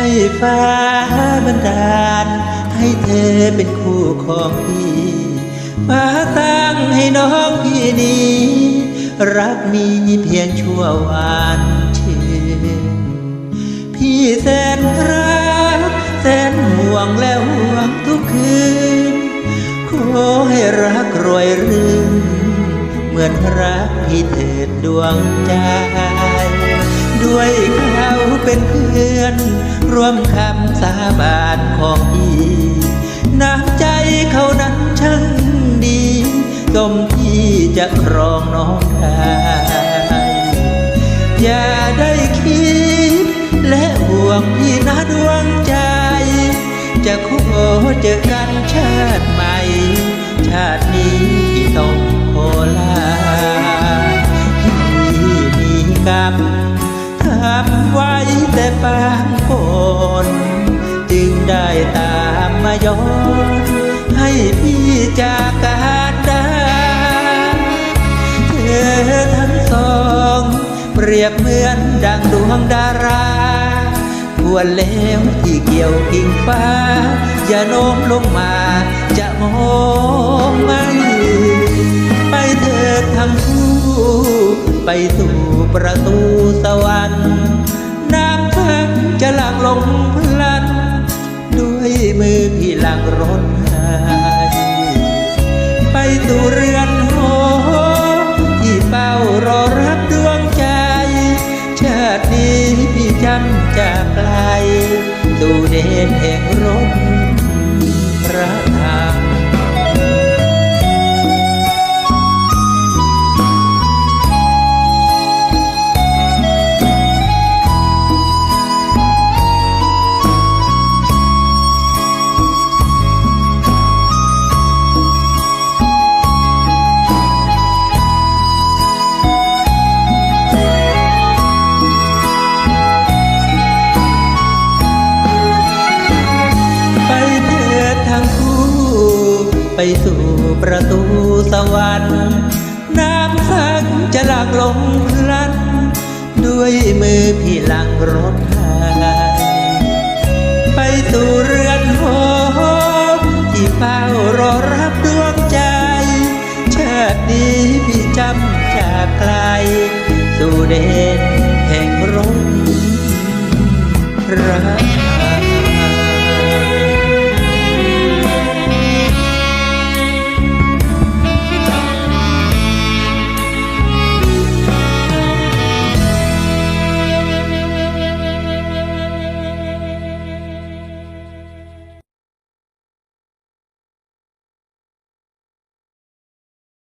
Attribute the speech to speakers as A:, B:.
A: ให้ฟ้าบันดาล ให้เธอเป็นคู่ของพี่ฟ้าตั้งให้น้องพี่นี้ รักมีเพียงชั่ววันชื่นพี่แสนรักแสนห่วงและห่วงทุกคืน ขอให้รักรวยรื่นเหมือนรักพี่เถิดดวงใจ ด้วยเขาเป็นเพื่อน ร่วมคำสาบานของพี่น้ำใจเขานั้นช่างดีสมที่จะครองน้องได้อย่าได้คิด และห่วงพี่นะดวงใจ จะขอเจอกันชาติใหม่ ชาตินี้พี่ต้องขอลาพี่มีกรรมทำไว้แต่ปาง ย้อน ให้พี่จากการได้เธอทั้งสอง เปรียบเหมือนดังดวงดาราควรแล้วที่เกี่ยวกิ่งฟ้า อย่าโน้มลงมาจะมองไม่ไปเถิดทั้งคู่ ไปสู่ประตูสวรรค์น้ำพักจะหลั่งลง จากไกล สู่เดนแห่งรถพระ ไปสู่ประตูสวรรค์น้ำพักจะหลากลงพลัน ด้วยมือพี่หลังรถไทยไปสู่เรือนหอที่เฝ้ารอรับดวงใจชาตินี้พี่จำจากไกลสู่เด